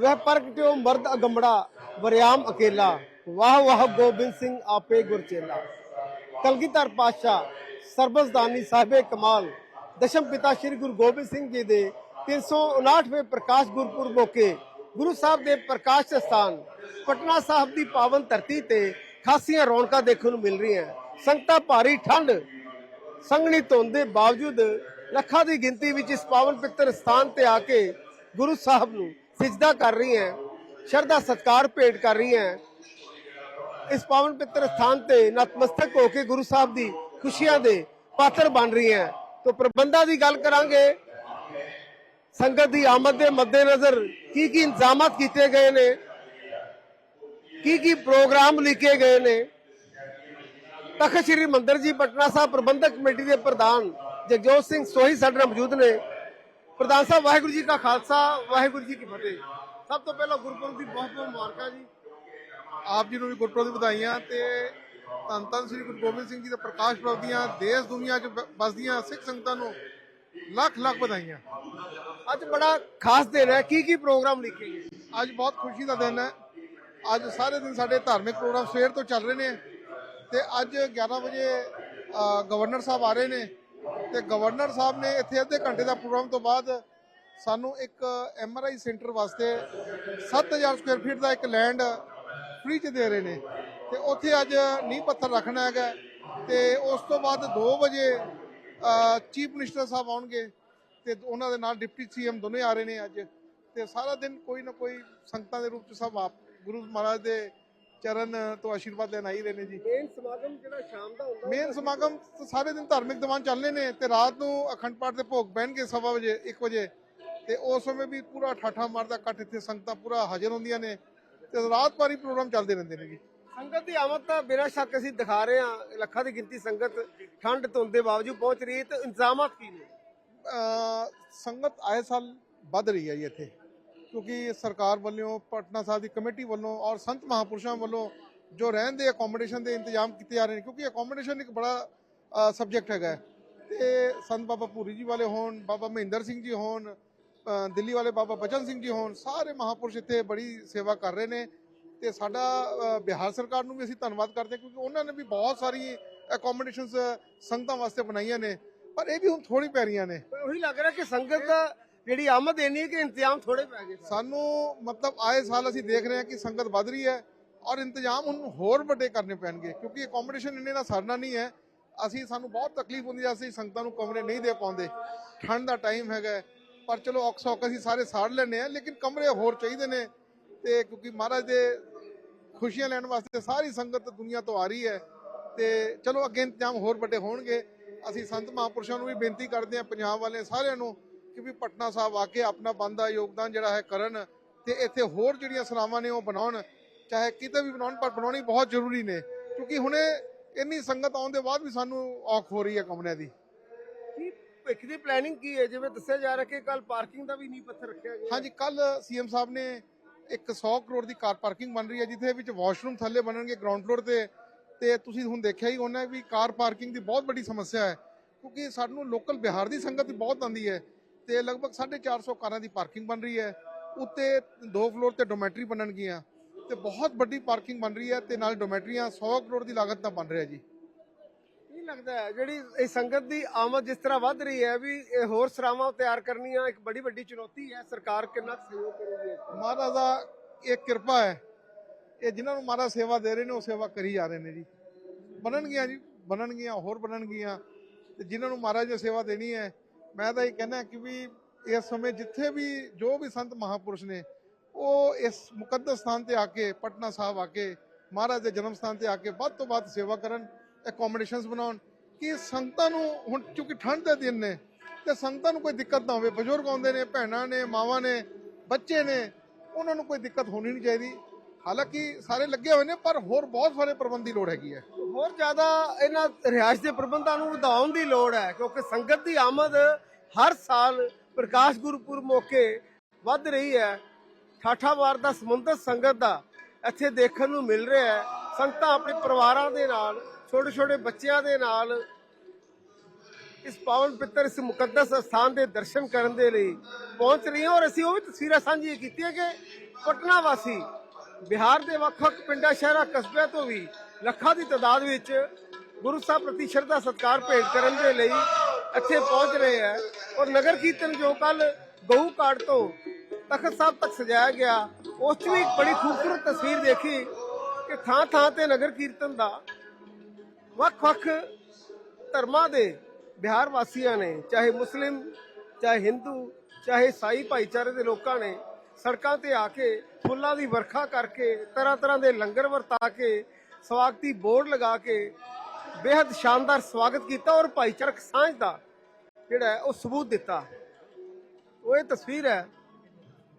ਵਹ ਪ੍ਰਗਟਿਓ ਮਰਦ ਅਗੰਬੜਾ, ਵਰਿਆਮ ਅਕੇਲਾ? ਵਾਹ ਵਾਹ ਗੋਬਿੰਦ ਸਿੰਘ ਆਪੇ ਗੁਰਚੇਲਾ ਕਲਗੀਧਰ ਪਾਤਸ਼ਾਹ, ਸਰਬਸਦਾਨੀ ਸਾਹਿਬੇ ਕਮਾਲ। ਦਸ਼ਮ ਪਿਤਾ ਸ੍ਰੀ ਗੁਰੂ ਗੋਬਿੰਦ ਸਿੰਘ ਜੀ ਦੇ 359ਵੇਂ ਪ੍ਰਕਾਸ਼ ਗੁਰਪੁਰਬ ਮੌਕੇ ਗੁਰੂ ਸਾਹਿਬ ਦੇ ਪ੍ਰਕਾਸ਼ ਸਥਾਨ, ਪਟਨਾ ਸਾਹਿਬ ਦੀ ਪਾਵਨ ਧਰਤੀ ਤੇ ਖਾਸੀਆਂ ਰੌਣਕਾਂ ਦੇਖਣ ਨੂੰ ਮਿਲ ਰਹੀਆਂ। ਸੰਗਤਾਂ ਭਾਰੀ ਠੰਡ, ਸੰਘਣੀ ਧੁੰਦ ਦੇ ਬਾਵਜੂਦ ਲੱਖਾਂ ਦੀ ਗਿਣਤੀ ਵਿੱਚ ਇਸ ਪਾਵਨ ਪਿੱਤਰ ਸਥਾਨ ਤੇ ਆ ਕੇ ਗੁਰੂ ਸਾਹਿਬ ਨੂੰ ਸਿਜਦਾ ਕਰ ਰਹੀ ਹੈ, ਸ਼ਰਧਾ ਸਤਕਾਰ ਭੇਟ ਕਰ ਰਹੀ ਹੈ। ਇਸ ਪਾਵਨ ਪਿੱਤਰ ਸਥਾਨ ਤੇ ਨਤਮਸਤਕ ਹੋ ਕੇ ਗੁਰੂ ਸਾਹਿਬ ਦੀ ਖੁਸ਼ੀਆਂ ਦੇ ਪਾਤਰ ਬਣ ਰਹੀ ਹੈ। ਤੋਂ ਪ੍ਰਬੰਧਾਂ ਦੀ ਗੱਲ ਕਰਾਂਗੇ। ਸੰਗਤ ਦੀ ਆਮਦ ਦੇ ਮੱਦੇਨਜ਼ਰ ਕੀ ਕੀ ਇੰਤਜ਼ਾਮਾਤ ਕੀਤੇ ਗਏ ਨੇ? ਕੀ ਕੀ ਪ੍ਰੋਗਰਾਮ ਲਿਖੇ ਗਏ ਨੇ? ਤਖਤ ਸ੍ਰੀ ਮੰਦਰ ਜੀ, ਪਟਨਾ ਸਾਹਿਬ ਪ੍ਰਬੰਧਕ ਕਮੇਟੀ ਦੇ ਪ੍ਰਧਾਨ ਜਗਜੋਤ ਸਿੰਘ ਸੋਹੀ ਸਾਡੇ ਨਾਲ ਮੌਜੂਦ ਨੇ। ਪ੍ਰਧਾਨ ਸਾਹਿਬ, ਵਾਹਿਗੁਰੂ ਜੀ ਕਾ ਖਾਲਸਾ, ਵਾਹਿਗੁਰੂ ਜੀ ਕੀ ਫਤਿਹ। ਸਭ ਤੋਂ ਪਹਿਲਾਂ ਗੁਰਪੁਰਬ ਦੀ ਬਹੁਤ ਬਹੁਤ ਮੁਬਾਰਕਾਂ ਜੀ। ਆਪ ਜੀ ਨੂੰ ਵੀ ਗੁਰਪੁਰਬ ਦੀ ਵਧਾਈਆਂ ਤੇ ਧੰਨ ਧੰਨ ਸ੍ਰੀ ਗੁਰੂ ਗੋਬਿੰਦ ਸਿੰਘ ਜੀ ਦੇ ਪ੍ਰਕਾਸ਼ ਪੁਰਬ ਦੀਆਂ, ਦੇਸ਼ ਦੁਨੀਆ 'ਚ ਵਸਦੀਆਂ ਸਿੱਖ ਸੰਗਤਾਂ ਨੂੰ ਲੱਖ ਲੱਖ ਵਧਾਈਆਂ। ਅੱਜ ਬੜਾ ਖਾਸ ਦਿਨ ਹੈ। ਕੀ ਕੀ ਪ੍ਰੋਗਰਾਮ ਲਿਖੇ ਗਏ? ਅੱਜ ਬਹੁਤ ਖੁਸ਼ੀ ਦਾ ਦਿਨ ਹੈ। ਅੱਜ ਸਾਰੇ ਦਿਨ ਸਾਡੇ ਧਾਰਮਿਕ ਪ੍ਰੋਗਰਾਮ ਸਵੇਰ ਤੋਂ ਚੱਲ ਰਹੇ ਨੇ ਤੇ ਅੱਜ 11 ਵਜੇ ਗਵਰਨਰ ਸਾਹਿਬ ਆ ਰਹੇ ਨੇ। ਤੇ ਗਵਰਨਰ ਸਾਹਿਬ ਨੇ ਇੱਥੇ ਅੱਧੇ ਘੰਟੇ ਦਾ ਪ੍ਰੋਗਰਾਮ ਤੋਂ ਬਾਅਦ ਸਾਨੂੰ ਇੱਕ ਐਮਆਰਆਈ ਸੈਂਟਰ ਵਾਸਤੇ 7000 ਸਕੁਅਰ ਫੀਟ ਦਾ ਇੱਕ ਲੈਂਡ ਫ੍ਰੀ ਚ ਦੇ ਰਹੇ ਨੇ। ਤੇ ਉੱਥੇ ਅੱਜ ਨੀਂਹ ਪੱਥਰ ਰੱਖਣਾ ਹੈਗਾ ਤੇ ਉਸ ਤੋਂ ਬਾਅਦ 2 ਵਜੇ ਚੀਫ ਮਿਨਿਸਟਰ ਸਾਹਿਬ ਆਉਣਗੇ ਤੇ ਉਹਨਾਂ ਦੇ ਨਾਲ ਡਿਪਟੀ ਸੀਐਮ ਦੋਨੇ ਆ ਰਹੇ ਨੇ ਅੱਜ। ਤੇ ਸਾਰਾ ਦਿਨ ਕੋਈ ਨਾ ਕੋਈ ਸੰਗਤਾਂ ਦੇ ਰੂਪ ਚ ਸਭ ਆਪ, ਗੁਰੂ ਮਹਾਰਾਜ ਦੇ ਚਰਨ ਤੋਂ ਆਸ਼ੀਰਵਾਦ ਲੈਣ ਆਈ ਰਹੇ ਨੇ ਜੀ। ਮੇਨ ਸਮਾਗਮ ਜਿਹੜਾ ਸ਼ਾਮ ਦਾ ਹੁੰਦਾ ਮੇਨ ਸਮਾਗਮ ਤਾਂ ਸਾਰੇ ਦਿਨ ਧਾਰਮਿਕ ਦੀਵਾਨ ਚੱਲਨੇ ਨੇ ਤੇ ਰਾਤ ਨੂੰ ਅਖੰਡ ਪਾਠ ਦੇ ਭੋਗ ਬਹਿਣਗੇ ਸਵਾ ਵਜੇ 1 ਵਜੇ। ਤੇ ਉਸ ਸਮੇਂ ਵੀ ਪੂਰਾ ਠਾਠਾ ਮਾਰਦਾ ਇਕੱਠ ਇੱਥੇ ਸੰਗਤਾਂ ਪੂਰਾ ਹਾਜ਼ਰ ਹੁੰਦੀਆਂ ਨੇ ਤੇ ਰਾਤ ਭਰ ਹੀ ਪ੍ਰੋਗਰਾਮ ਚੱਲਦੇ ਰਹਿੰਦੇ ਨੇ ਜੀ। ਸੰਗਤ ਦੀ ਆਮਦ ਤਾਂ ਬਿਨਾਂ ਸ਼ੱਕ ਅਸੀਂ ਦਿਖਾ ਰਹੇ ਹਾਂ ਲੱਖਾਂ ਦੀ ਗਿਣਤੀ ਸੰਗਤ ਠੰਡ ਧੁੰਦ ਦੇ ਬਾਵਜੂਦ ਪਹੁੰਚ ਰਹੀ ਹੈ ਤੇ ਇੰਤਜ਼ਾਮਾਤ ਕੀ ਨੇ? ਸੰਗਤ ਆਏ ਸਾਲ ਵੱਧ ਰਹੀ ਹੈ ਜੀ ਇੱਥੇ। ਕਿਉਂਕਿ ਸਰਕਾਰ ਵੱਲੋਂ, ਪਟਨਾ ਸਾਹਿਬ ਦੀ ਕਮੇਟੀ ਵੱਲੋਂ ਔਰ ਸੰਤ ਮਹਾਪੁਰਸ਼ਾਂ ਵੱਲੋਂ ਜੋ ਰਹਿਣ ਦੇ ਅਕੋਮੋਡੇਸ਼ਨ ਦੇ ਇੰਤਜ਼ਾਮ ਕੀਤੇ ਜਾ ਰਹੇ ਨੇ, ਕਿਉਂਕਿ ਅਕੋਮੋਡੇਸ਼ਨ ਇੱਕ ਬੜਾ ਸਬਜੈਕਟ ਹੈਗਾ ਹੈ। ਤੇ ਸੰਤ ਬਾਬਾ ਭੂਰੀ ਜੀ ਵਾਲੇ ਹੋਣ, ਬਾਬਾ ਮਹਿੰਦਰ ਸਿੰਘ ਜੀ ਹੋਣ ਦਿੱਲੀ ਵਾਲੇ ਬਾਬਾ ਬਚਨ ਸਿੰਘ ਜੀ ਹੋਣ, ਸਾਰੇ ਮਹਾਪੁਰਸ਼ ਇੱਥੇ ਬੜੀ ਸੇਵਾ ਕਰ ਰਹੇ ਨੇ। ਤੇ ਸਾਡਾ ਬਿਹਾਰ ਸਰਕਾਰ ਨੂੰ ਵੀ ਅਸੀਂ ਧੰਨਵਾਦ ਕਰਦੇ ਹਾਂ, ਕਿਉਂਕਿ ਉਹਨਾਂ ਨੇ ਵੀ ਬਹੁਤ ਸਾਰੀ ਅਕੋਮੋਡੇਸ਼ਨਸ ਸੰਗਤਾਂ ਵਾਸਤੇ ਬਣਾਈਆਂ ਨੇ। ਪਰ ਇਹ ਵੀ ਹੁਣ ਥੋੜੀ ਪੈ ਰਹੀਆਂ ਨੇ। ਉਹੀ ਲੱਗ ਰਿਹਾ ਕਿ ਸੰਗਤ ਦਾ ਜਿਹੜੀ ਆਮਦ ਇੰਨੀ ਹੈ ਕਿ ਇੰਤਜ਼ਾਮ ਥੋੜੇ ਪੈ ਗਏ? ਸਾਨੂੰ ਮਤਲਬ ਆਏ ਸਾਲ ਅਸੀਂ ਦੇਖ ਰਹੇ ਹਾਂ ਕਿ ਸੰਗਤ ਵੱਧ ਰਹੀ ਹੈ ਔਰ ਇੰਤਜ਼ਾਮ ਹੁਣ ਹੋਰ ਵੱਡੇ ਕਰਨੇ ਪੈਣਗੇ ਕਿਉਂਕਿ ਅਕੋਮੋਡੇਸ਼ਨ ਇੰਨੇ ਦਾ ਸਰਨਾ ਨਹੀਂ ਹੈ। ਅਸੀਂ ਸਾਨੂੰ ਬਹੁਤ ਤਕਲੀਫ ਹੁੰਦੀ ਹੈ, ਅਸੀਂ ਸੰਗਤਾਂ ਨੂੰ ਕਮਰੇ ਨਹੀਂ ਦੇ ਪਾਉਂਦੇ। ਠੰਡ ਦਾ ਟਾਈਮ ਹੈਗਾ ਪਰ ਚਲੋ ਔਖ ਸੌਖ ਅਸੀਂ ਸਾਰੇ ਸਾੜ ਲੈਂਦੇ ਆ ਲੇਕਿਨ ਕਮਰੇ ਹੋਰ ਚਾਹੀਦੇ ਨੇ ਤੇ ਕਿਉਂਕਿ ਮਹਾਰਾਜ ਦੇ ਖੁਸ਼ੀਆਂ ਲੈਣ ਵਾਸਤੇ ਸਾਰੀ ਸੰਗਤ ਦੁਨੀਆ ਤੋਂ ਆ ਰਹੀ ਹੈ ਤੇ ਚਲੋ ਅੱਗੇ ਇੰਤਜ਼ਾਮ ਹੋਰ ਵੱਡੇ ਹੋਣਗੇ। ਅਸੀਂ ਸੰਤ ਮਹਾਂਪੁਰਸ਼ਾਂ ਨੂੰ ਵੀ ਬੇਨਤੀ ਕਰਦੇ ਹਾਂ, ਪੰਜਾਬ ਵਾਲੇ ਸਾਰਿਆਂ ਨੂੰ ਕਿ ਵੀ ਪਟਨਾ ਸਾਹਿਬ ਆ ਕੇ ਆਪਣਾ ਬੰਦਾ ਯੋਗਦਾਨ ਜਿਹੜਾ ਹੈ ਕਰਨ ਤੇ ਇੱਥੇ ਹੋਰ ਜਿਹੜੀਆਂ ਸਲਾਵਾਂ ਨੇ ਉਹ ਬਣਾਉਣ ਚਾਹੇ ਕਿਤੇ ਵੀ ਬਣਾਉਣ ਪਰ ਬਣਾਉਣੀ ਬਹੁਤ ਜ਼ਰੂਰੀ ਨੇ। ਕਿਉਂਕਿ ਹੁਣੇ ਇੰਨੀ ਸੰਗਤ ਆਉਣ ਦੇ ਬਾਅਦ ਵੀ ਸਾਨੂੰ ਔਖ ਹੋ ਰਹੀ ਹੈ ਕਮਰਿਆਂ ਦੀ। ਕੀ ਭਵਿੱਖ ਦੀ ਪਲੈਨਿੰਗ ਕੀ ਹੈ? ਜਿਵੇਂ ਦੱਸਿਆ ਜਾ ਰਿਹਾ ਕਿ ਕੱਲ ਪਾਰਕਿੰਗ ਦਾ ਵੀ ਨਹੀਂ ਪੱਥਰ ਰੱਖਿਆ ਗਿਆ। ਹਾਂਜੀ ਕੱਲ ਸੀਐਮ ਸਾਹਿਬ ਨੇ ਇੱਕ 100 ਕਰੋੜ ਦੀ ਕਾਰ ਪਾਰਕਿੰਗ ਬਣ ਰਹੀ ਹੈ ਜਿੱਥੇ ਵਿੱਚ ਵਾਸ਼ਰੂਮ ਥੱਲੇ ਬਣਨਗੇ ਗਰਾਊਂਡ ਫਲੋਰ ਤੇ। ਤੇ ਤੁਸੀਂ ਹੁਣ ਦੇਖਿਆ ਹੀ ਹੋਣਾ ਵੀ ਕਾਰ ਪਾਰਕਿੰਗ ਦੀ ਬਹੁਤ ਵੱਡੀ ਸਮੱਸਿਆ ਹੈ ਕਿਉਂਕਿ ਸਾਨੂੰ ਲੋਕਲ ਬਿਹਾਰ ਦੀ ਸੰਗਤ ਬਹੁਤ ਆਂਦੀ ਹੈ। ਤੇ ਲਗਭਗ 450 ਕਾਰਾਂ ਦੀ ਪਾਰਕਿੰਗ ਬਣ ਰਹੀ ਹੈ। ਉੱਤੇ ਦੋ ਫਲੋਰ ਤੇ ਡੋਮੈਟਰੀ ਬਣਨਗੀਆਂ ਤੇ ਬਹੁਤ ਵੱਡੀ ਪਾਰਕਿੰਗ ਬਣ ਰਹੀ ਹੈ ਤੇ ਨਾਲ ਡੋਮੈਟਰੀਆਂ 100 ਕਰੋੜ ਦੀ ਲਾਗਤ ਨਾਲ ਬਣ ਰਿਹਾ ਜੀ। ਕੀ ਲੱਗਦਾ ਹੈ ਜਿਹੜੀ ਇਹ ਸੰਗਤ ਦੀ ਆਮਦ ਜਿਸ ਤਰ੍ਹਾਂ ਵੱਧ ਰਹੀ ਹੈ ਵੀ ਇਹ ਹੋਰ ਸਰਾਵਾਂ ਤਿਆਰ ਕਰਨੀਆਂ ਇੱਕ ਬੜੀ ਵੱਡੀ ਚੁਣੌਤੀ ਹੈ ਸਰਕਾਰ ਕਿੰਨਾ ਸਹਿਯੋਗ ਕਰੇਗੀ? ਮਹਾਰਾਜ ਦਾ ਇੱਕ ਕਿਰਪਾ ਹੈ। ਇਹ ਜਿਨ੍ਹਾਂ ਨੂੰ ਮਹਾਰਾਜ ਸੇਵਾ ਦੇ ਰਹੇ ਨੇ ਉਹ ਸੇਵਾ ਕਰੀ ਜਾ ਰਹੇ ਨੇ ਜੀ। ਬਣਨਗੀਆਂ ਜੀ ਬਣਨਗੀਆਂ ਹੋਰ ਬਣਨਗੀਆਂ ਤੇ ਜਿਨ੍ਹਾਂ ਨੂੰ ਮਹਾਰਾਜ ਨੇ ਸੇਵਾ ਦੇਣੀ ਹੈ ਮੈਂ ਤਾਂ ਇਹ ਕਹਿੰਦਾ ਕਿ ਵੀ ਇਸ ਸਮੇਂ ਜਿੱਥੇ ਵੀ ਜੋ ਵੀ ਸੰਤ ਮਹਾਪੁਰਸ਼ ਨੇ, ਉਹ ਇਸ ਮੁਕੱਦਸ ਸਥਾਨ ਤੇ ਆ ਕੇ, ਪਟਨਾ ਸਾਹਿਬ ਆ ਕੇ, ਮਹਾਰਾਜ ਦੇ ਜਨਮ ਸਥਾਨ ਤੇ ਆ ਕੇ ਵੱਧ ਤੋਂ ਵੱਧ ਸੇਵਾ ਕਰਨ ਅਕੋਮੋਡੇਸ਼ਨਸ ਬਣਾਉਣ, ਕਿ ਸੰਗਤਾਂ ਨੂੰ ਹੁਣ ਕਿਉਂਕਿ ਠੰਡ ਦੇ ਦਿਨ ਨੇ, ਤੇ ਸੰਗਤਾਂ ਨੂੰ ਕੋਈ ਦਿੱਕਤ ਨਾ ਹੋਵੇ। ਬਜ਼ੁਰਗ ਆਉਂਦੇ ਨੇ, ਭੈਣਾਂ ਨੇ, ਮਾਵਾਂ ਨੇ, ਬੱਚੇ ਨੇ, ਉਹਨਾਂ ਨੂੰ ਕੋਈ ਦਿੱਕਤ ਹੋਣੀ ਨਹੀਂ ਚਾਹੀਦੀ। ਹਾਲਾਂਕਿ ਸਾਰੇ ਲੱਗੇ ਹੋਏ ਨੇ, ਪਰ ਹੋਰ ਬਹੁਤ ਸਾਰੇ ਪ੍ਰਬੰਧ ਦੀ ਲੋੜ ਹੈਗੀ ਹੈ। ਹੋਰ ਜ਼ਿਆਦਾ ਇਹਨਾਂ ਰਿਹਾਇਸ਼ ਦੇ ਪ੍ਰਬੰਧਾਂ ਨੂੰ ਵਧਾਉਣ ਦੀ ਲੋੜ ਹੈ, ਕਿਉਂਕਿ ਸੰਗਤ ਦੀ ਆਮਦ ਹਰ ਸਾਲ ਪ੍ਰਕਾਸ਼ ਗੁਰਪੁਰਬ ਮੌਕੇ ਵੱਧ ਰਹੀ ਹੈ। ਠਾਠਾਵਾਰ ਦਾ ਸਮੁੰਦਰ ਸੰਗਤ ਦਾ ਇੱਥੇ ਦੇਖਣ ਨੂੰ ਮਿਲ ਰਿਹਾ ਹੈ। ਸੰਗਤਾਂ ਆਪਣੇ ਪਰਿਵਾਰਾਂ ਦੇ ਨਾਲ ਛੋਟੇ ਛੋਟੇ ਬੱਚਿਆਂ ਦੇ ਨਾਲ ਇਸ ਪਾਵਨ ਪਿੱਤਰ, ਇਸ ਮੁਕੱਦਸ ਸਥਾਨ ਦੇ ਦਰਸ਼ਨ ਕਰਨ ਦੇ ਲਈ ਪਹੁੰਚ ਰਹੀ ਰਹੀਆਂ ਔਰ ਅਸੀਂ ਉਹ ਵੀ ਤਸਵੀਰਾਂ ਸਾਂਝੀਆਂ ਕੀਤੀਆਂ ਕਿ ਪਟਨਾ ਵਾਸੀ ਬਿਹਾਰ ਦੇ ਵੱਖ-ਵੱਖ ਪਿੰਡਾਂ, ਸ਼ਹਿਰਾਂ, ਕਸਬਿਆਂ ਤੋਂ ਵੀ ਲੱਖਾਂ ਦੀ ਤਾਦਾਦ ਵਿੱਚ ਗੁਰੂ ਸਾਹਿਬ ਪ੍ਰਤੀ ਸ਼ਰਧਾ, ਸਤਿਕਾਰ ਭੇਟ ਕਰਨ ਦੇ ਲਈ ਇੱਥੇ ਪਹੁੰਚ ਰਹੇ ਹੈ। ਔਰ ਨਗਰ ਕੀਰਤਨ ਜੋ ਕੱਲ ਗਊ ਕਾਟ ਤੋਂ ਤਖਤ ਸਾਹਿਬ ਤੱਕ ਸਜਾਇਆ ਗਿਆ, ਉਸ 'ਚ ਵੀ ਇੱਕ ਬੜੀ ਖੂਬਸੂਰਤ ਤਸਵੀਰ ਦੇਖੀ ਕਿ ਥਾਂ ਥਾਂ ਤੇ ਨਗਰ ਕੀਰਤਨ ਦਾ ਵੱਖ-ਵੱਖ ਧਰਮਾਂ ਦੇ ਬਿਹਾਰ ਵਾਸੀਆਂ ਨੇ, ਚਾਹੇ ਮੁਸਲਿਮ, ਚਾਹੇ ਹਿੰਦੂ, ਚਾਹੇ ਸਾਈ ਭਾਈਚਾਰੇ ਦੇ ਲੋਕਾਂ ਨੇ ਸੜਕਾਂ ਤੇ ਆ ਕੇ ਫੁੱਲਾਂ ਦੀ ਵਰਖਾ ਕਰਕੇ ਤਰ੍ਹਾਂ ਤਰ੍ਹਾਂ ਦੇ ਲੰਗਰ ਵਰਤਾ ਕੇ ਸਵਾਗਤੀ ਬੋਰਡ ਲਗਾ ਕੇ ਬੇहद ਸ਼ਾਨਦਾਰ ਸਵਾਗਤ ਕੀਤਾ ਔਰ ਭਾਈਚਾਰਕ ਸਾਂਝ ਦਾ ਜਿਹੜਾ ਉਹ ਸਬੂਤ ਦਿੱਤਾ। ਉਹ ਇਹ ਤਸਵੀਰ ਹੈ,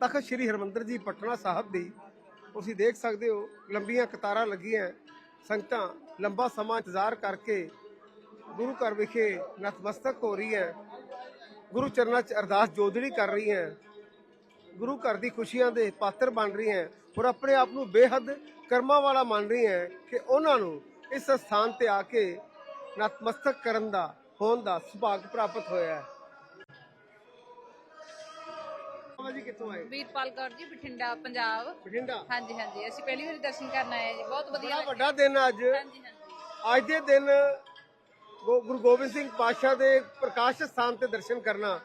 ਤਖਤ ਸ੍ਰੀ ਹਰਮੰਦਰ ਜੀ ਪਟਨਾ ਸਾਹਿਬ ਦੀ। ਤੁਸੀਂ ਦੇਖ ਸਕਦੇ ਹੋ, ਲੰਬੀਆਂ ਕਤਾਰਾਂ ਲੱਗੀਆਂ ਸੰਗਤਾਂ ਲੰਬਾ ਸਮਾਂ ਇੰਤਜ਼ਾਰ ਕਰਕੇ ਗੁਰੂ ਘਰ ਵਿਖੇ ਨਤਮਸਤਕ ਹੋ ਰਹੀ ਹੈ। ਗੁਰੂ ਚਰਨਾਂ 'ਚ ਅਰਦਾਸ ਜੋਦੜੀ ਕਰ ਰਹੀ ਹੈ। ਗੁਰੂ ਘਰ ਦੀ ਖੁਸ਼ੀਆਂ ਦੇ ਪਾਤਰ ਬਣ ਰਹੀ ਹੈ ਔਰ ਆਪਣੇ ਆਪ ਨੂੰ ਬੇਹੱਦ ਕਰਮਾਂ ਵਾਲਾ ਮੰਨ ਰਹੀ ਹੈ ਕਿ ਉਹਨਾਂ ਨੂੰ ਇਸ ਸਥਾਨ ਤੇ ਆ ਕੇ ਨਤਮਸਤਕ ਕਰਨ ਦਾ ਹੋਣ ਦਾ ਸੁਭਾਗ ਪ੍ਰਾਪਤ ਹੋਇਆ ਹੈ। ਬਾਬਾ ਜੀ ਕਿੱਥੋਂ ਆਏ? ਵੀਰਪਾਲ ਕੌਰ ਜੀ ਬਠਿੰਡਾ ਪੰਜਾਬ। ਬਠਿੰਡਾ? ਹਾਂਜੀ ਹਾਂਜੀ। ਅਸੀਂ ਪਹਿਲੀ ਵਾਰੀ ਦਰਸ਼ਨ ਕਰਨ ਆਏ ਜੀ। ਬਹੁਤ ਵਧੀਆ ਬੜਾ ਵੱਡਾ ਦਿਨ ਅੱਜ। ਹਾਂਜੀ ਹਾਂਜੀ। ਅੱਜ ਦੇ ਦਿਨ ਗੁਰੂ ਗੋਬਿੰਦ ਸਿੰਘ ਪਾਤਸ਼ਾਹ ਦੇ ਪ੍ਰਕਾਸ਼ ਸਥਾਨ ਤੇ ਦਰਸ਼ਨ ਕਰਨਾ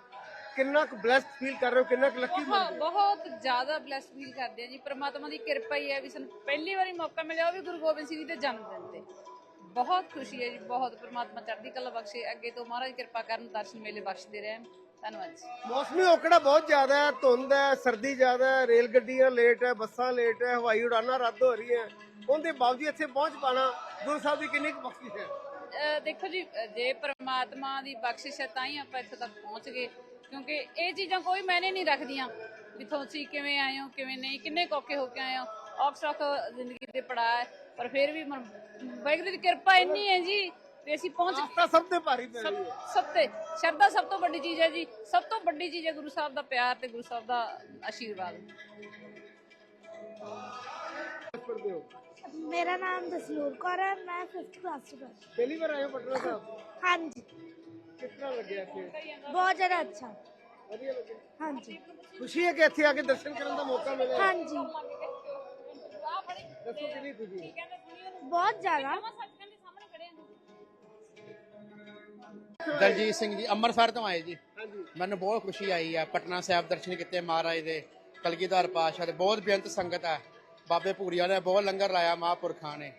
ਕਿੰਨਾ ਕੁ ਬlesed ਫੀਲ ਕਰ ਰਹੇ ਹੋ? ਕਿੰਨਾ ਕੁ ਲੱਕੀ ਬਹੁਤ ਬਹੁਤ ਜ਼ਿਆਦਾ ਬਲੈਸ ਫੀਲ ਕਰਦੇ ਆ ਜੀ। ਪ੍ਰਮਾਤਮਾ ਦੀ ਕਿਰਪਾ ਹੀ ਹੈ ਵੀ ਸਾਨੂੰ ਪਹਿਲੀ ਵਾਰੀ ਮੌਕਾ ਮਿਲਿਆ ਉਹ ਵੀ ਗੁਰੂ ਗੋਬਿੰਦ ਸਿੰਘ ਜੀ ਦੇ ਜਨਮ ਦਿਨ ਤੇ। ਬਹੁਤ ਖੁਸ਼ੀ ਹੈ ਜੀ ਬਹੁਤ ਪ੍ਰਮਾਤਮਾ ਚੜ੍ਹਦੀ ਕਲਾ ਬਖਸ਼ੇ ਅੱਗੇ ਤੋਂ ਮਹਾਰਾਜ ਕਿਰਪਾ ਕਰਨ ਦਰਸ਼ਨ ਮੇਲੇ ਬਖਸ਼ਦੇ ਰਹਿਣ। ਧੰਨਵਾਦ ਜੀ। ਮੌਸਮੀ ਔਕੜਾ ਬਹੁਤ ਜ਼ਿਆਦਾ ਹੈ ਧੁੰਦ ਹੈ ਸਰਦੀ ਜ਼ਿਆਦਾ ਹੈ ਰੇਲ ਗੱਡੀਆਂ ਲੇਟ ਹੈ ਬੱਸਾਂ ਲੇਟ ਹੈ ਹਵਾਈ ਉਡਾਨਾਂ ਰੱਦ ਹੋ ਰਹੀਆਂ ਉਹਦੇ ਬਾਵਜੂਦ ਇੱਥੇ ਪਹੁੰਚ ਪਾਣਾ ਗੁਰੂ ਸਾਹਿਬ ਦੀ ਕਿੰਨੀ ਕੁ ਬਖਸ਼ਿਸ਼ ਹੈ? ਦੇਖੋ ਜੀ ਜੇ ਪ੍ਰਮਾਤਮਾ ਦੀ ਬਖਸ਼ਿਸ਼ ਹੈ ਤਾਂ ਹੀ ਆਪਾਂ ਇੱਥੇ ਤੱਕ ਪਹੁੰਚ ਗਏ। ਕਿਉਂਕਿ ਇਹ ਚੀਜ਼ਾਂ ਕੋਈ ਮੈਨੇ ਨਹੀਂ ਰੱਖਦੀਆਂ ਵੀ ਤੁਸੀਂ ਕਿਵੇਂ ਆਏ ਹੋ ਕਿਵੇਂ ਨਹੀਂ ਕਿੰਨੇ ਕੋਕੇ ਹੋ ਕੇ ਆਏ ਹੋ। ਔਖ ਸੌਖ ਜ਼ਿੰਦਗੀ ਦੇ ਪੜਾ ਹੈ ਪਰ ਫਿਰ ਵੀ ਵਾਹਿਗੁਰੂ ਦੀ ਕਿਰਪਾ ਇੰਨੀ ਹੈ ਜੀ ਵੀ ਅਸੀਂ ਪਹੁੰਚ ਆਸਤਾ ਸਭ ਤੇ ਭਾਰੀ ਸਭ ਤੇ ਸ਼ਰਧਾ ਸਭ ਤੋਂ ਵੱਡੀ ਚੀਜ਼ ਹੈ ਜੀ। ਸਭ ਤੋਂ ਵੱਡੀ ਚੀਜ਼ ਹੈ ਗੁਰੂ ਸਾਹਿਬ ਦਾ ਪਿਆਰ ਤੇ ਗੁਰੂ ਸਾਹਿਬ ਦਾ ਆਸ਼ੀਰਵਾਦ। ਮੇਰਾ ਨਾਮ ਦਸਨੂਰ ਕੌਰ ਹੈ ਮੈਂ 5th ਕਲਾਸ ਚ ਪੜ੍ਹਦੀ ਪਹਿਲੀ ਵਾਰ ਆਏ ਹੋ ਪਟਨਾ ਸਾਹਿਬ? ਹਾਂਜੀ। ਕਿਸ ਤਰ੍ਹਾਂ ਲੱਗਿਆ ਇੱਥੇ? ਬਹੁਤ ਜ਼ਿਆਦਾ ਅੱਛਾ। ਵਧੀਆ ਲੱਗਿਆ। ਹਾਂਜੀ। ਖੁਸ਼ੀ ਹੈ ਕਿ ਇੱਥੇ ਆ ਕੇ ਦਰਸ਼ਨ ਕਰਨ ਦਾ ਮੌਕਾ ਮਿਲਿਆ? ਹਾਂਜੀ। ਦੱਸੋ ਕਿੰਨੀ ਖੁਸ਼ੀ ਹੈ? ਬਹੁਤ ਜ਼ਿਆਦਾ। ਦਲਜੀਤ ਸਿੰਘ ਜੀ ਅੰਮ੍ਰਿਤਸਰ ਤੋਂ ਆਏ ਜੀ। ਹਾਂਜੀ। ਮੈਨੂੰ ਬਹੁਤ ਖੁਸ਼ੀ ਆਈ ਹੈ ਪਟਨਾ ਸਾਹਿਬ ਦਰਸ਼ਨ ਕੀਤੇ ਮਹਾਰਾਜ ਦੇ ਕਲਗੀਧਰ ਪਾਤਸ਼ਾਹ ਦੇ। ਬਹੁਤ ਬੇਅੰਤ ਸੰਗਤ ਹੈ ਬਾਬੇ ਭੂਰੀਆ ਨੇ ਬਹੁਤ ਲੰਗਰ ਲਾਇਆ ਮਹਾਂਪੁਰਖਾਂ ਨੇ।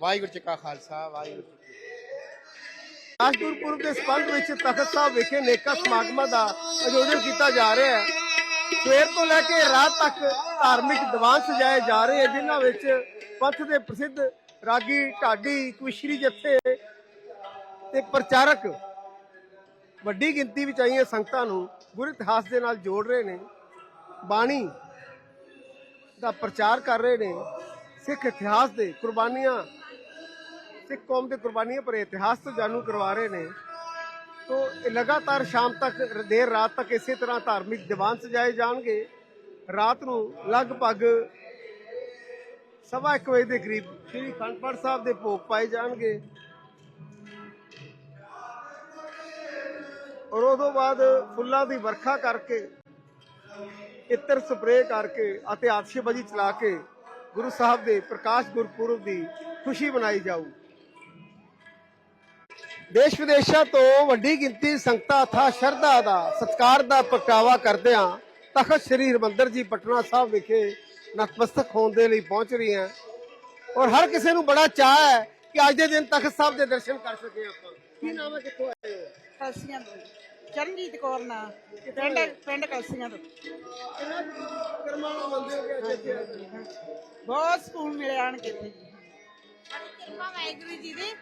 ਵਾਹਿਗੁਰੂ ਜੀ ਕਾ ਖਾਲਸਾ ਵਾਹਿਗੁਰੂ ਜੀ ਪੁਰਬ ਦੇ ਸੰਬੰਧ ਵਿੱਚ ਤਖਤ ਸਾਹਿਬ ਵਿਖੇ ਨੇਕਾ ਸਮਾਗਮਾਂ ਦਾ ਆਯੋਜਨ ਕੀਤਾ ਜਾ ਰਿਹਾ ਹੈ। ਸਵੇਰ ਤੋਂ ਲੈ ਕੇ ਰਾਤ ਤੱਕ ਧਾਰਮਿਕ ਦੀਵਾਨ ਸਜਾਏ ਜਾ ਰਹੇ ਹਨ, ਜਿਨ੍ਹਾਂ ਵਿੱਚ ਪੰਥ ਦੇ ਪ੍ਰਸਿੱਧ ਰਾਗੀ ਢਾਡੀ, ਕਵਿਸ਼ਰੀ ਜਥੇ ਤੇ ਪ੍ਰਚਾਰਕ ਵੱਡੀ ਗਿਣਤੀ ਵਿੱਚ ਆਈਆਂ ਸੰਗਤਾਂ ਨੂੰ ਗੁਰ ਇਤਿਹਾਸ ਦੇ ਨਾਲ ਜੋੜ ਰਹੇ ਨੇ, ਬਾਣੀ ਦਾ ਪ੍ਰਚਾਰ ਕਰ ਰਹੇ ਨੇ, ਸਿੱਖ ਇਤਿਹਾਸ ਦੇ ਕੁਰਬਾਨੀਆਂ ਸਿੱਖ ਕੌਮ ਦੇ ਕੁਰਬਾਨੀਆਂ ਪਰ ਇਤਿਹਾਸ ਤੋਂ ਜਾਣੂ ਕਰਵਾ ਰਹੇ ਨੇ। ਤੋ ਲਗਾਤਾਰ ਸ਼ਾਮ ਤੱਕ, ਦੇਰ ਰਾਤ ਤੱਕ ਇਸੇ ਤਰ੍ਹਾਂ ਧਾਰਮਿਕ ਦੀਵਾਨ ਸਜਾਏ ਜਾਣਗੇ। ਰਾਤ ਨੂੰ ਲਗਭਗ ਸਵਾ ਇੱਕ ਵਜੇ ਦੇ ਕਰੀਬ ਸ੍ਰੀ ਅਖੰਡ ਪਾਠ ਸਾਹਿਬ ਦੇ ਭੋਗ ਪਾਏ ਜਾਣਗੇ। ਔਰ ਉਦੋਂ ਬਾਅਦ ਫੁੱਲਾਂ ਦੀ ਵਰਖਾ ਕਰਕੇ, ਇਤਰ ਸਪਰੇਅ ਕਰਕੇ ਅਤੇ ਆਤਿਸ਼ਬਾਜ਼ੀ ਚਲਾ ਕੇ ਗੁਰੂ ਸਾਹਿਬ ਦੇ ਪ੍ਰਕਾਸ਼ ਗੁਰਪੁਰਬ ਦੀ ਖੁਸ਼ੀ ਮਨਾਈ ਜਾਊ। ਦੇਸ਼ ਵਿਦੇਸ਼ਾਂ ਤੋਂ ਵੱਡੀ ਗਿਣਤੀ ਸੰਗਤਾਂ ਅਥਾ ਸ਼ਰਧਾ ਦਾ ਸਤਕਾਰ ਦਾ ਪ੍ਰਗਟਾਵਾ ਕਰਦਿਆਂ ਤਖਤ ਸ੍ਰੀ ਹਰਿਮੰਦਰ ਜੀ ਪਟਨਾ ਸਾਹਿਬ ਵਿਖੇ ਨਤਮਸਤਕ ਹੋਣ ਦੇ ਲਈ ਪਹੁੰਚ ਰਹੀਆਂ ਔਰ ਹਰ ਕਿਸੇ ਨੂੰ ਬੜਾ ਚਾਹ ਹੈ ਕਿ ਅੱਜ ਦੇ ਦਿਨ ਤਖਤ ਸਾਹਿਬ ਦੇ ਦਰਸ਼ਨ ਕਰ ਸਕੇ ਆਪਾਂ। ਕੀ ਨਾਮ ਹੈ ਕਿੱਥੋਂ ਆਏ ਹੋ? ਕਲਸੀਆਂ ਤੋਂ। ਚਰਨਜੀਤ ਕੌਰ ਨਾ। ਪਿੰਡ ਪਿੰਡ ਕਲਸੀਆਂ ਤੋਂ। ਕਿੰਨਾ ਕਰਮਾਂ ਨਾਲ ਮੰਨਦੇ ਹੋ ਕਿ ਅੱਜ ਇੱਥੇ ਆਏ ਹੋ? ਬਹੁਤ ਸਕੂਨ ਮਿਲਿਆ ਆਣ ਕੇ ਇੱਥੇ। ਕਿਰਪਾ ਵਾਹਿਗੁਰੂ ਜੀ ਦੀ।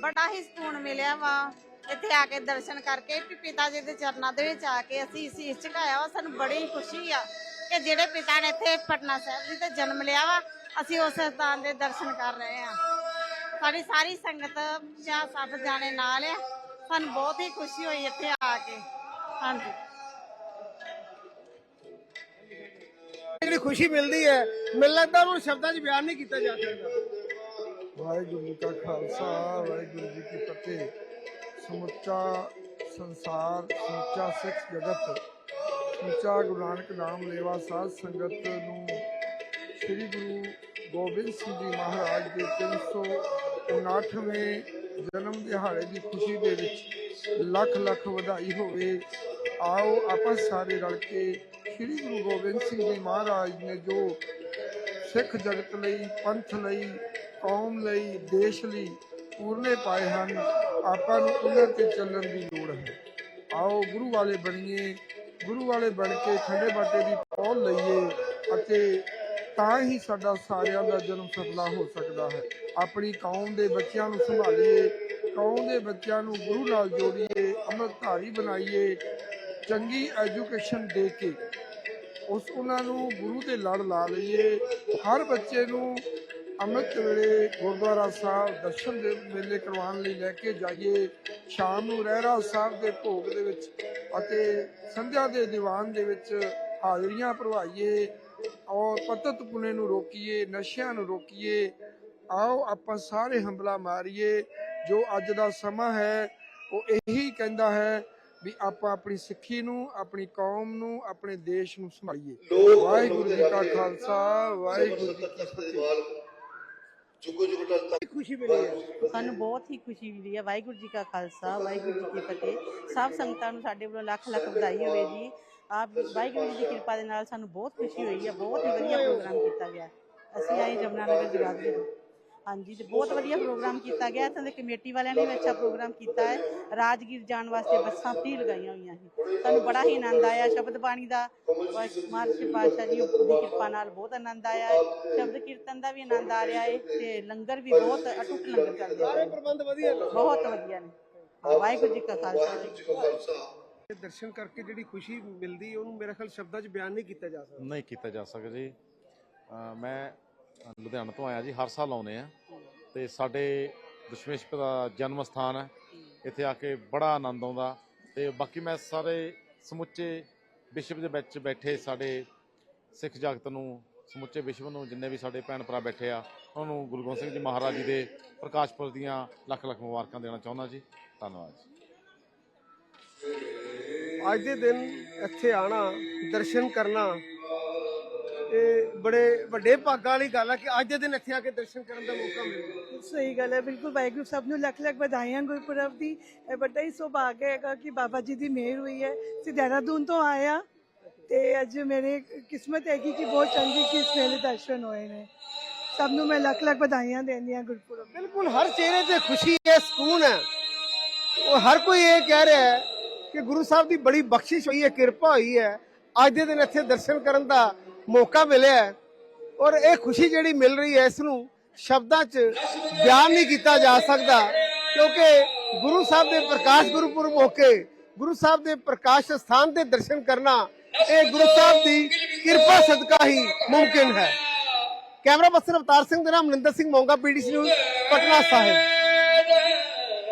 ਬੜਾ ਹੀ ਸਕੂਨ ਮਿਲਿਆ ਵਾ। ਇੱਥੇ ਆ ਕੇ ਦਰਸ਼ਨ ਕਰਕੇ ਵੀ ਪਿਤਾ ਜੀ ਦੇ ਚਰਨਾਂ ਦੇ ਵਿੱਚ ਆ ਕੇ ਅਸੀਂ ਸੀਸ ਝੁਕਾਇਆ ਵਾ। ਸਾਨੂੰ ਬੜੀ ਖੁਸ਼ੀ ਆ ਕਿ ਜਿਹੜੇ ਪਿਤਾ ਨੇ ਇੱਥੇ ਪਟਨਾ ਸਾਹਿਬ ਜੀ ਤੇ ਜਨਮ ਲਿਆ ਵਾ, ਅਸੀਂ ਉਸ ਸਥਾਨ ਦੇ ਦਰਸ਼ਨ ਕਰ ਰਹੇ ਆ। ਸਾਡੀ ਸਾਰੀ ਸੰਗਤ ਜਾਂ ਸੱਤ ਜਾਣੇ ਨਾਲ ਆ। ਸਾਨੂੰ ਬਹੁਤ ਹੀ ਖੁਸ਼ੀ ਹੋਈ ਇੱਥੇ ਆ ਕੇ। ਹਾਂਜੀ। ਜਿਹੜੀ ਖੁਸ਼ੀ ਮਿਲਦੀ ਹੈ, ਮਿਲਣ ਦਾ ਉਹਨੂੰ ਸ਼ਬਦਾਂ 'ਚ ਬਿਆਨ ਨਹੀਂ ਕੀਤਾ ਜਾ ਸਕਦਾ। ਵਾਹਿਗੁਰੂ ਜੀ ਕਾ ਖਾਲਸਾ, ਵਾਹਿਗੁਰੂ ਜੀ ਕੀ ਫਤਿਹ। ਸਮੁੱਚਾ ਸੰਸਾਰ, ਸਮੁੱਚਾ ਸਿੱਖ ਜਗਤ, ਸਮੁੱਚਾ ਗੁਰੂ ਨਾਨਕ ਨਾਮ ਲੇਵਾ ਸਾਧ ਸੰਗਤ ਨੂੰ ਸ੍ਰੀ ਗੁਰੂ ਗੋਬਿੰਦ ਸਿੰਘ ਜੀ ਮਹਾਰਾਜ ਦੇ 359ਵੇਂ ਜਨਮ ਦਿਹਾੜੇ ਦੀ ਖੁਸ਼ੀ ਦੇ ਵਿੱਚ ਲੱਖ ਲੱਖ ਵਧਾਈ ਹੋਵੇ। ਆਓ ਆਪਾਂ ਸਾਰੇ ਰਲ ਕੇ ਸ੍ਰੀ ਗੁਰੂ ਗੋਬਿੰਦ ਸਿੰਘ ਜੀ ਮਹਾਰਾਜ ਨੇ ਜੋ ਸਿੱਖ ਜਗਤ ਲਈ, ਪੰਥ ਲਈ ਕੌਮ ਲਈ ਦੇਸ਼ ਲਈ ਪੂਰਨੇ ਪਾਏ ਹਨ। ਆਪਾਂ ਨੂੰ ਉਹਨਾਂ ਤੇ ਚੱਲਣ ਦੀ ਲੋੜ ਹੈ। ਆਓ ਗੁਰੂ ਵਾਲੇ ਬਣੀਏ, ਗੁਰੂ ਵਾਲੇ ਬਣ ਕੇ ਖੰਡੇ ਬਾਟੇ ਦੀ ਪੌਲ ਲਈਏ ਅਤੇ ਤਾਂ ਹੀ ਸਾਡਾ ਸਾਰਿਆਂ ਦਾ ਜਨਮ ਸਫਲਾ ਹੋ ਸਕਦਾ ਹੈ। ਆਪਣੀ ਕੌਮ ਦੇ ਬੱਚਿਆਂ ਨੂੰ ਸੰਭਾਲੀਏ, ਕੌਮ ਦੇ ਬੱਚਿਆਂ ਨੂੰ ਗੁਰੂ ਨਾਲ ਜੋੜੀਏ, ਅੰਮ੍ਰਿਤਧਾਰੀ ਬਣਾਈਏ, ਚੰਗੀ ਐਜੂਕੇਸ਼ਨ ਦੇ ਕੇ ਉਸ ਉਹਨਾਂ ਨੂੰ ਗੁਰੂ ਦੇ ਲੜ ਲਾ ਲਈਏ। ਹਰ ਬੱਚੇ ਨੂੰ ਅੰਮ੍ਰਿਤ ਵੇਲੇ ਗੁਰਦੁਆਰਾ ਸਾਹਿਬ ਦਰਸ਼ਨ ਦੇ ਮੇਲੇ ਕਰਵਾਉਣ ਲਈ ਲੈ ਕੇ ਜਾਈਏ। ਸ਼ਾਮ ਨੂੰ ਰਹਿਰਾ ਸਾਹਿਬ ਦੇ ਭੋਗ ਦੇ ਵਿੱਚ ਅਤੇ ਸੰਧਿਆ ਦੇ ਦੀਵਾਨ ਦੇ ਵਿੱਚ ਹਾਜ਼ਰੀਆਂ ਭਰਵਾਈਏ ਔਰ ਪਤਤ ਪੁਨੇ ਨੂੰ ਰੋਕੀਏ ਨਸ਼ਿਆਂ ਨੂੰ ਰੋਕੀਏ। ਆਓ ਆਪਾਂ ਸਾਰੇ ਹੰਬਲਾ ਮਾਰੀਏ। ਜੋ ਅੱਜ ਦਾ ਸਮਾਂ ਹੈ ਉਹ ਇਹੀ ਕਹਿੰਦਾ ਹੈ ਵੀ ਆਪਾਂ ਆਪਣੀ ਸਿੱਖੀ ਨੂੰ ਆਪਣੀ ਕੌਮ ਨੂੰ ਆਪਣੇ ਦੇਸ਼ ਨੂੰ ਸੰਭਾਲੀਏ। ਵਾਹਿਗੁਰੂ ਜੀ ਕਾ ਖਾਲਸਾ ਵਾਹਿਗੁਰੂ ਜੀ ਕੀ ਫਤਿਹ। ਖੁਸ਼ੀ ਮਿਲੀ ਹੈ। ਸਾਨੂੰ ਬਹੁਤ ਹੀ ਖੁਸ਼ੀ ਮਿਲੀ ਹੈ। ਵਾਹਿਗੁਰੂ ਜੀ ਕਾ ਖਾਲਸਾ ਵਾਹਿਗੁਰੂ ਜੀ ਕੀ ਫਤਿਹ। ਸਭ ਸੰਗਤਾਂ ਨੂੰ ਸਾਡੇ ਵੱਲੋਂ ਲੱਖ ਲੱਖ ਵਧਾਈ ਹੋਵੇ ਜੀ। ਆਪ ਵਾਹਿਗੁਰੂ ਜੀ ਦੀ ਕਿਰਪਾ ਦੇ ਨਾਲ ਸਾਨੂੰ ਬਹੁਤ ਖੁਸ਼ੀ ਹੋਈ ਹੈ। ਬਹੁਤ ਹੀ ਵਧੀਆ ਪ੍ਰੋਗਰਾਮ ਕੀਤਾ ਗਿਆ। ਅਸੀਂ ਆਏ ਜਮਨਾ ਨਗਰ ਜਗਾਦਰੀ ਤੋਂ। ਹਾਂਜੀ ਤੇ ਬਹੁਤ ਵਧੀਆ ਪ੍ਰੋਗਰਾਮ ਕੀਤਾ ਗਿਆ। ਇੱਥੋਂ ਦੇ ਕਮੇਟੀ ਵਾਲਿਆਂ ਨੇ ਵੀ ਅੱਛਾ ਪ੍ਰੋਗਰਾਮ ਕੀਤਾ ਹੈ। ਰਾਜਗੀਰ ਜਾਣ ਵਾਸਤੇ ਬੱਸਾਂ ਫ੍ਰੀ ਲਗਾਈਆਂ ਹੋਈਆਂ ਸੀ। ਸਾਨੂੰ ਬੜਾ ਹੀ ਆਨੰਦ ਆਇਆ। ਸ਼ਬਦ ਬਾਣੀ ਦਾ ਮਹਾਰਾਜ ਪਾਤਸ਼ਾਹ ਜੀ ਦੀ ਕਿਰਪਾ ਨਾਲ ਬਹੁਤ ਆਨੰਦ ਆਇਆ ਹੈ। ਸ਼ਬਦ ਕੀਰਤਨ ਦਾ ਵੀ ਆਨੰਦ ਆ ਰਿਹਾ ਹੈ ਤੇ ਲੰਗਰ ਵੀ ਬਹੁਤ ਅਟੁੱਟ ਲੰਗਰ ਚੱਲਦੇ ਸਾਰੇ। ਪ੍ਰਬੰਧ ਵਧੀਆ ਨੇ। ਬਹੁਤ ਵਧੀਆ ਨੇ। ਵਾਹਿਗੁਰੂ ਜੀ ਕਾ ਖਾਲਸਾ ਦਰਸ਼ਨ ਕਰਕੇ ਜਿਹੜੀ ਖੁਸ਼ੀ ਮਿਲਦੀ ਉਹਨੂੰ ਮੇਰੇ ਖਿਆਲ ਸ਼ਬਦਾਂ 'ਚ ਬਿਆਨ ਨਹੀਂ ਕੀਤਾ ਜਾ ਸਕਦਾ। ਨਹੀਂ ਕੀਤਾ ਜਾ ਸਕਦਾ ਜੀ। ਮੈਂ ਲੁਧਿਆਣਾ ਤੋਂ ਆਇਆ ਜੀ, ਹਰ ਸਾਲ ਆਉਂਦੇ ਆ। ਤੇ ਸਾਡੇ ਦਸ਼ਮੇਸ਼ ਦਾ ਜਨਮ ਸਥਾਨ ਹੈ ਇੱਥੇ ਆ ਕੇ ਬੜਾ ਆਨੰਦ ਆਉਂਦਾ। ਤੇ ਬਾਕੀ ਮੈਂ ਸਾਰੇ ਸਮੁੱਚੇ ਵਿਸ਼ਵ ਦੇ ਵਿੱਚ ਬੈਠੇ ਸਾਡੇ ਸਿੱਖ ਜਗਤ ਨੂੰ, ਸਮੁੱਚੇ ਵਿਸ਼ਵ ਨੂੰ, ਜਿੰਨੇ ਵੀ ਸਾਡੇ ਭੈਣ ਭਰਾ ਬੈਠੇ ਆ, ਉਹਨਾਂ ਨੂੰ ਗੁਰੂ ਗੋਬਿੰਦ ਸਿੰਘ ਜੀ ਮਹਾਰਾਜ ਜੀ ਦੇ ਪ੍ਰਕਾਸ਼ ਪੁਰਬ ਦੀਆਂ ਲੱਖ ਲੱਖ ਮੁਬਾਰਕਾਂ ਦੇਣਾ ਚਾਹੁੰਦਾ ਜੀ। ਧੰਨਵਾਦ ਜੀ। ਅੱਜ ਦੇ ਦਿਨ ਇੱਥੇ ਆਣਾ, ਦਰਸ਼ਨ ਕਰਨਾ ਇਹ ਬੜੇ ਵੱਡੇ ਭਾਗਾਂ ਵਾਲੀ ਗੱਲ ਹੈ ਕਿ ਅੱਜ ਦੇ ਦਿਨ ਇੱਥੇ ਆ ਕੇ ਦਰਸ਼ਨ ਕਰਨ ਦਾ ਮੌਕਾ ਮਿਲਿਆ। ਸਹੀ ਗੱਲ ਹੈ ਬਿਲਕੁਲ ਵਾਹਿਗੁਰੂ ਸਭ ਨੂੰ ਲੱਖ ਲੱਖ ਵਧਾਈਆਂ ਗੁਰਪੁਰਬ ਦੀ। ਇਹ ਵੱਡਾ ਹੀ ਸੁਭਾਗ ਹੈਗਾ ਕਿ ਬਾਬਾ ਜੀ ਦੀ ਮਿਹਰ ਹੋਈ ਹੈ। ਅਸੀਂ ਦੇਹਰਾਦੂਨ ਤੋਂ ਆਇਆ ਤੇ ਅੱਜ ਮੇਰੇ ਕਿਸਮਤ ਹੈਗੀ ਕਿ ਬਹੁਤ ਚੰਗੀ ਕਿ ਇਸ ਵੇਲੇ ਦਰਸ਼ਨ ਹੋਏ ਨੇ। ਸਭ ਨੂੰ ਮੈਂ ਲੱਖ ਲੱਖ ਵਧਾਈਆਂ ਦਿੰਦੀ ਹਾਂ ਗੁਰਪੁਰਬ। ਬਿਲਕੁਲ ਹਰ ਚਿਹਰੇ ਤੇ ਖੁਸ਼ੀ ਹੈ ਸਕੂਨ ਹੈ। ਉਹ ਹਰ ਕੋਈ ਇਹ ਕਹਿ ਰਿਹਾ ਹੈ ਕਿ ਗੁਰੂ ਸਾਹਿਬ ਦੀ ਬੜੀ ਬਖਸ਼ਿਸ਼ ਹੋਈ ਹੈ ਕਿਰਪਾ ਹੋਈ ਹੈ। ਅੱਜ ਦੇ ਦਿਨ ਇੱਥੇ ਦਰਸ਼ਨ ਕਰਨ ਦਾ ਮੌਕਾ ਮਿਲਿਆ ਹੈ। ਔਰ ਇਹ ਖੁਸ਼ੀ ਜਿਹੜੀ ਮਿਲ ਰਹੀ ਹੈ ਇਸ ਨੂੰ ਸ਼ਬਦਾਂ 'ਚ ਬਿਆਨ ਨਹੀਂ ਕੀਤਾ ਜਾ ਸਕਦਾ, ਕਿਉਂਕਿ ਗੁਰੂ ਸਾਹਿਬ ਦੇ ਪ੍ਰਕਾਸ਼ ਗੁਰਪੁਰਬ ਮੌਕੇ ਗੁਰੂ ਸਾਹਿਬ ਦੇ ਪ੍ਰਕਾਸ਼ ਸਥਾਨ ਦੇ ਦਰਸ਼ਨ ਕਰਨਾ, ਇਹ ਗੁਰੂ ਸਾਹਿਬ ਦੀ ਕਿਰਪਾ ਸਦਕਾ ਹੀ ਮੁਮਕਿਨ ਹੈ। ਕੈਮਰਾ ਪਰਸਨ ਅਵਤਾਰ ਸਿੰਘ ਦੇ ਨਾਮ ਮਨਿੰਦਰ ਸਿੰਘ ਮੋਂਗਾ, ਪੀਡੀਸੀ ਨਿਊਜ਼, ਪਟਨਾ ਸਾਹਿਬ।